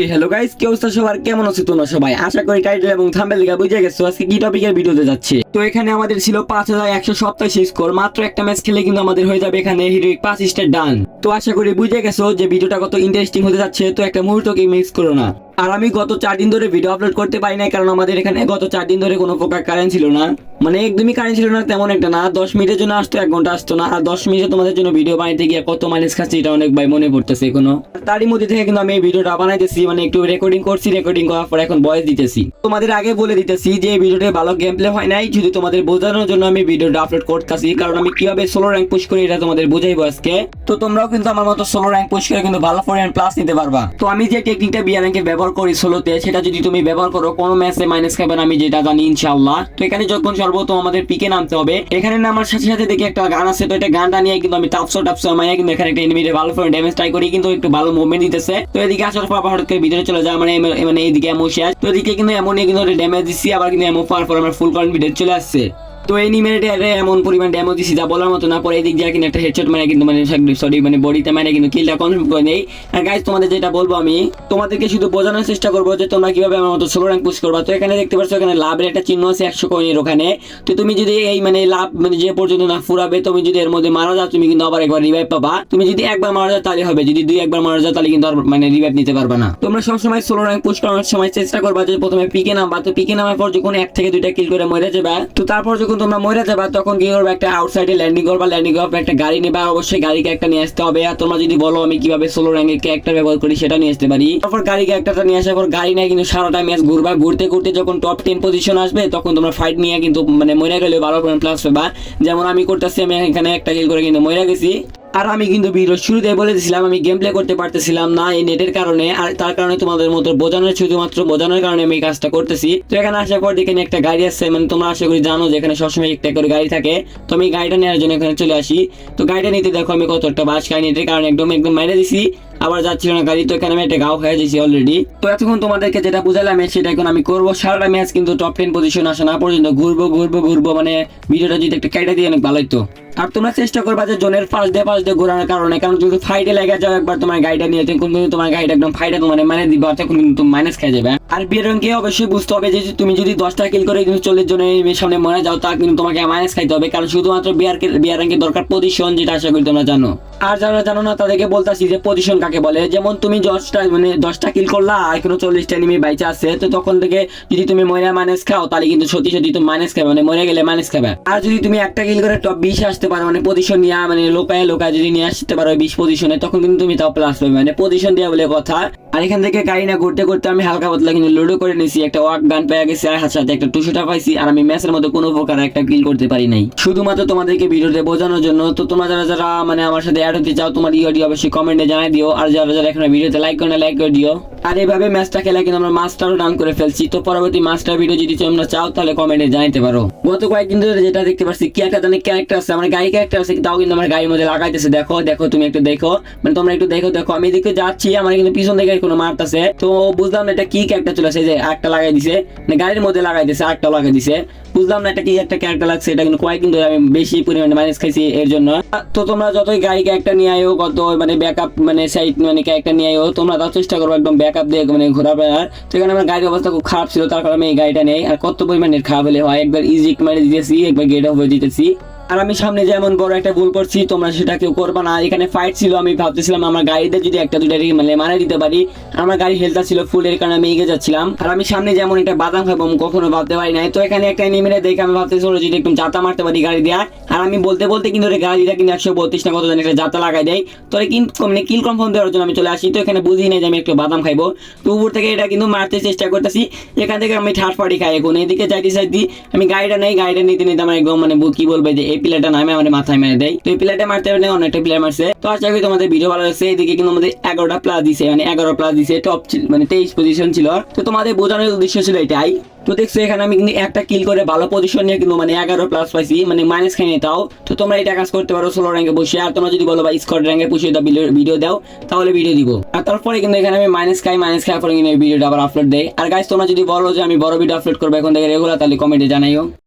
এই hello guys কি অবস্থা সবার? কেমন আছো তোমরা সবাই? আশা করি টাইটেল এবং থাম্বেল দেখা বুঝে গেছো। আজকে কি টপিকের ভিডিওতে যাচ্ছে? তো এখানে আমাদের ছিল পাঁচ হাজার একশো সপ্তাশি স্কোর মাত্র একটা ম্যাচ খেলে কিন্তু আমাদের হয়ে যাবে এখানে হিরোইক পাঁচ স্টার ডান তো আশা করি বুঝে গেছো যে ভিডিওটা কত ইন্টারেস্টিং হতে যাচ্ছে। তো একটা মুহূর্তকে মিস করো না। আর আমি গত চার দিন ধরে ভিডিও আপলোড করতে পারি না কারণ আমাদের এখানে গত চার দিন ধরে কোনো প্রকার কারেন্ট ছিল না। মানে একদমই কারেন্ট ছিল না, তেমন একটা না। দশ মিনিটের জন্য আসতো, এক ঘণ্টা আসতো না। আর দশ মিনিটে তোমাদের জন্য ভিডিও বানাইতে গিয়ে কত মাইলেজ খাচ্ছি, এটা অনেক ভাই মনে পড়তেছে এখনও। তারই মধ্যে থেকে কিন্তু আমি এই ভিডিওটা বানাইতেছি মানে একটু রেকর্ডিং করছি রেকর্ডিং করার পর এখন ভয়েস দিতেছি। তোমাদের আগে বলে দিতেছি যে, এই ভিডিওটা ভালো গেম প্লে হয় নাই, শুধু তোমাদের বোঝানোর জন্য আমি ভিডিওটা আপলোড করতেছি, কারণ আমি কীভাবে সোলো র্যাঙ্ক পুশ করি, এটা তোমাদের বুঝাইবো আজকে। তো তোমরাও কিন্তু আমার মতো সোলো র্যাঙ্ক পুশ করে কিন্তু ভালো ফোর প্লাস নিতে পারবা। তো আমি যে টেকনিকটা বিয়ার র্যাঙ্কে ব্যবহার করি সোলোতে সেটা যদি তুমি ব্যবহার করো, কোনো ম্যাচে মাইনাস খাবে না, আমি যেটা জানি, ইনশাআল্লাহ। তো এখানে যখন সর্বপ্রথম আমাদের পিকে নামতে হবে, এখানে নামার সাথে সাথে দেখি একটা গান আছে, তো এটা গানটা নিয়ে কিন্তু আমি টাপসো টাপসো মাইয়া কিন্তু এখানে একটা এনিমিতে ভালো ফোর ড্যামেজ ট্রাই করি, কিন্তু একটু ভালো মুভমেন্ট দিতেছে। তো এদিকে আসার পর হঠাৎ করে ভিতরে চলে যায় মানে মানে এইদিকে এমন শেষ। তো এদিকে কিন্তু এমন কিন্তু ড্যামেজ দিচ্ছি আবার কিন্তু এমন পাওয়ার পর আমার ফুল কনফিডেন্স চলে আসছে। তো এই নিমেটে এমন পরিমাণ ড্যামেজ দিছি, যা বলার মতো না, পরে এদিক দিয়ে কিন্তু একটা হেডশট মানে কিন্তু মানে সরি মানে বডিতে মানে কিন্তু কিলটা কনফার্ম করে নেই। আর গাইজ তোমাদের যেটা বলব আমি, তোমাদেরকে শুধু বোঝানোর চেষ্টা করব যে তোমরা কীভাবে আমার মতো ষোলো র্যাঙ্ক পুশ করবা। তো এখানে দেখতে পাচ্ছ, এখানে লাভের একটা চিহ্ন আছে একশো কয়েনের ওখানে। তো তুমি যদি এই মানে লাভ মানে যে পর্যন্ত না ফুরাবে, তুমি যদি এর মধ্যে মারা যাও, তুমি কিন্তু আবার একবার রিভাইভ পাবা। তুমি যদি একবার মারা যাও, তাহলে হবে। যদি দুই একবার মারা যাও, তাহলে কিন্তু আর মানে রিভাইভ নিতে পারবে না। তোমরা সবসময় ষোলো র্যাঙ্ক পুশ করার সময় চেষ্টা করবা যে প্রথমে পিকে নামবা। তো পিকে নামার পর যখন এক থেকে দুইটা কিল করে মরে যাবে, তো তারপর যখন তোমরা মরে যাবা, তখন কি করবে? একটা আউটসাইডে ল্যান্ডিং করবা ল্যান্ডিং করবে একটা গাড়ি নেবা, অবশ্যই গাড়িকে একটা নিয়ে আসতে হবে। আর তোমরা যদি বলো আমি কীভাবে সোলো র্যাঙ্কের ক্যারেক্টার ব্যবহার করি, সেটা নিয়ে আসতে পারি। তারপর গাড়ি ক্যারেক্টারটা নিয়ে আসার পর গাড়ি নিয়ে কিন্তু সারাটা ম্যাচ ঘুরবা। ঘুরতে ঘুরতে যখন টপ টেন পজিশন আসবে, তখন তোমরা ফাইট নিয়ে কিন্তু মানে মরে গেলে বারো পয়েন্ট প্লাস পাবা। যেমন আমি করতেছি, আমি এখানে একটা কিল করে কিন্তু মরে গেছি। আর আমি কিন্তু ভিডিও শুরুতে বলে দিয়েছিলাম আমি গেম প্লে করতে পারতেছিলাম না এই নেটের কারণে। আর তার কারণে তোমাদের মতো বোঝানোর, শুধুমাত্র বোঝানোর কারণে আমি এই কাজটা করতেছি। তো এখানে আসার পর এখানে একটা গাড়ি আসছে মানে তোমরা আশা করি জানো যে এখানে সবসময় একটা করে গাড়ি থাকে। তো আমি গাড়িটা নেওয়ার জন্য এখানে চলে আসি। তো গাড়িটা নিতে দেখো, আমি কত একটা বাস খাই নেটের কারণে একদম একদম মেরে দিছি। আবার যাচ্ছিল না গাড়ি, তো এখানে আমি একটা গাও হয়ে যাচ্ছি অলরেডি তো এতক্ষণ তোমাদেরকে যেটা বুঝালাম সেটা এখন আমি করব। সারাটা ম্যাচ কিন্তু টপ টেন পজিশন আসা না পর্যন্ত ঘুরবো ঘুরবো ঘুরবো মানে ভিডিওটা যদি একটা কেটে দিয়ে অনেক ভালো হতো আর তোমরা চেষ্টা করবা যে জোনের ফার্স্ট ডে ফার্স্ট ডে ঘোরানোর কারণে, কারণ যদি ফাইটে লেগে যাও, একবার তোমার গাড়িটা নিয়ে তখন কিন্তু তোমার গাড়িটা একদম ফাইটে তোমার মানে দিবা তখন কিন্তু মাইনাস খেয়ে যাবে। আর বিরঙ্গে অবশ্যই বুঝতে হবে যে তুমি যদি দশটা কিল করে কিন্তু চল্লিশ জনের সামনে মরে যাও, তা কিন্তু তোমাকে মাইনাস খাইতে হবে, কারণ শুধুমাত্র বিয়ার বিয়ার র্যাঙ্কের দরকার পজিশন যেটা আশা করি তোমরা জানো। আর যারা জানো না, তাদেরকে বলতাছি যে পজিশন কাকে বলে। যেমন তুমি দশটা মানে দশটা কিল করলা, আর এখনও চল্লিশটা এনিমি বাইচে আছে তো তখন থেকে যদি তুমি মরে মাইনাস খাও, তাহলে কিন্তু সত্যি সত্যি তুমি মাইনাস খাবে মানে মরে গেলে মাইনাস খাবে। আর যদি তুমি একটা কিল করে টপ বিশ আসতে পারো মানে পজিশন নিয়ে মানে লোকায় লোকায় যদি নিয়ে আসতে পারো বিশ পজিশনে তখন কিন্তু তুমি তাও প্লাস পাবে। মানে পজিশন দেওয়া বলে কথা। আর এখান থেকে গাড়ি না ঘুরতে ঘুরতে আমি হালকা পাতলা কিন্তু লুডো করে নিয়েছি একটা ওয়াক গান পেয়ে গেছি, আর সাথে একটা টুসুটা পাইছি, আর আমি ম্যাচের মধ্যে কোনো প্রকার একটা কিল করতে পারি নাই। শুধুমাত্র তোমাদেরকে ভিডিওতে বোঝানোর জন্য, তো তোমরা যারা যারা মানে আমার সাথে অ্যাড হতে চাও, তোমার ইউডি অবশ্যই কমেন্টে জানাই দিও, আর যারা যারা এখন ভিডিওতে লাইক করে লাইক করে দিও। আর এইভাবে ম্যাচটা খেলা কিন্তু আমরা মাস্টারও ডান করে ফেলছি, তো পরবর্তী মাস্টার ভিডিও যদি তোমরা চাও, তাহলে কমেন্টে জানাতে পারো। গত কয়েকদিন ধরে যেটা দেখতে পাচ্ছি কি একটা জানি ক্যারেক্টার আছে, আমার গাড়ি ক্যারেক্টার আছে তাও কিন্তু আমার গাড়ির মধ্যে লাগাইতেছে, দেখো দেখো, তুমি একটু দেখো মানে তোমরা একটু দেখো দেখো, আমি এদিকে যাচ্ছি, আমার কিন্তু পিছন থেকে কোনো মারতাছে, তো বুঝলাম না এটা কি ক্যারেক্টার চলে আসে যে একটা লাগাই দিছে মানে গাড়ির মধ্যে লাগাই দিছে একটা লাগাই দিছে। বুঝলাম না এটা কি একটা ক্যারেক্টার লাগছে, এটা কিন্তু কয়েকদিন ধরে আমি বেশি পরিমাণে মাইনাস খাইছি এর জন্য। তো তোমরা যতই গাড়ি ক্যারেক্টার নিয়ে আয়ো, কত মানে ব্যাকআপ মানে সাইড মানে ক্যারেক্টার নিয়ে আয়ো, তোমরা তার চেষ্টা করব একদম ব্যাকআপ দিয়ে মানে ঘোরা বেড়ার তো এখানে আমার গাড়ির অবস্থা খুব খারাপ ছিল, তার কারণে আমি এই গাড়িটা নেই, আর কত পরিমাণে খারাপ হলে হয়, একবার ইজি মেরে দিতেছি, একবার গেট অফ হয়ে দিতেছি। আর আমি সামনে যেমন বড় একটা ভুল করছি, তোমরা সেটা কেউ করবে না। এখানে ফাইট ছিল, আমি ভাবতেছিলাম আমার গাড়িতে যদি একটা দুটা মানে মারা দিতে পারি, আমার গাড়ি হেলথা ছিল ফুল এর কারণে আমি এগিয়ে যাচ্ছিলাম। আর আমি সামনে যেমন একটা বাদাম খাব, আমি কখনো ভাবতে পারি নাই। তো এখানে একটা নিমিরে দেখে আমি ভাবতেছি, ওরা, যদি একটু জাতা মারতে পারি গাড়ি দেওয়া আর। আমি বলতে বলতে কিন্তু গাড়িটা কিন্তু একশো বত্রিশ না কত জানি একটা জাতা লাগাই দেয়। তো কিন্তু মানে কিল কনফার্ম দেওয়ার জন্য আমি চলে আসি। তো এখানে বুঝি নাই যে আমি একটু বাদাম খাইবো। তো উপর থেকে এটা কিন্তু মারতে চেষ্টা করতেছি। এখান থেকে আমি থার্ড পার্টি খাই এখন। এদিকে যাইতে চাইতে আমি গাড়িটা নেই, গাড়িটা নিতে নিতে আমার একদম মানে কি বলবে যে এই প্লেয়ারটা নামে আমার মাথায় মেরে দেয় তো এই প্লেয়ারটা মারতে পারে অনেকটা প্লেয়ার মারছে। তো আশা করি তোমাদের ভিডিও ভালো লাগছে। এদিকে কিন্তু আমাদের এগারোটা প্লাস দিছে মানে এগারো প্লাস দিছে টপ মানে তেইশ পজিশন ছিল। তো তোমাদের বোঝানোর উদ্দেশ্য ছিল এটাই। তো দেখছ, এখানে আমি কিন্তু একটা কিল করে ভালো পজিশন নিয়ে কিন্তু মানে এগারো প্লাস পাইছি মানে মাইনাস খাই তাও। তো তোমরা এটা কাজ করতে পারো ষোলো র্যাঙ্কে বসে। আর তোমরা যদি বলো বা স্কট র্যাঙ্কে বসে দাও ভিডিও দাও, তাহলে ভিডিও দিব। আর তারপরে কিন্তু এখানে আমি মাইনাস খাই মাইনাস খাওয়ার পরে কিন্তু ভিডিওটা আবার আপলোড দেয় আর গাইস তোমরা যদি বলো যে আমি বড় ভিডিও আপলোড করব এখন থেকে রেগুলার তাহলে কমেন্টে জানাইও।